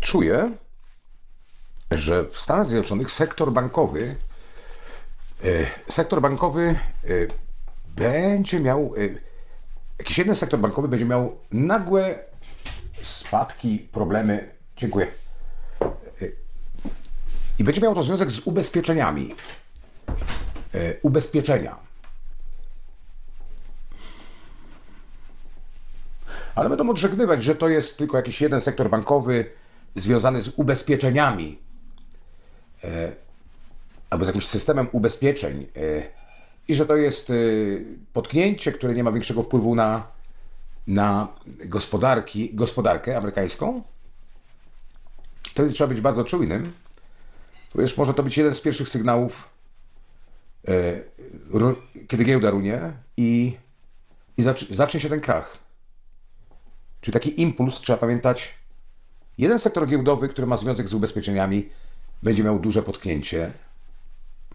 czuję, że w Stanach Zjednoczonych sektor bankowy, e, sektor bankowy e, będzie miał, e, jakiś jeden sektor bankowy będzie miał nagłe spadki, problemy. Dziękuję. I będzie miał to związek z ubezpieczeniami. Ubezpieczenia. Ale będą odżegnywać, że to jest tylko jakiś jeden sektor bankowy związany z ubezpieczeniami e, albo z jakimś systemem ubezpieczeń e, i że to jest e, potknięcie, które nie ma większego wpływu na, na gospodarki, gospodarkę amerykańską. Wtedy trzeba być bardzo czujnym. Ponieważ może to być jeden z pierwszych sygnałów, kiedy giełda runie i, i zac- zacznie się ten krach. Czyli taki impuls, trzeba pamiętać, jeden sektor giełdowy, który ma związek z ubezpieczeniami, będzie miał duże potknięcie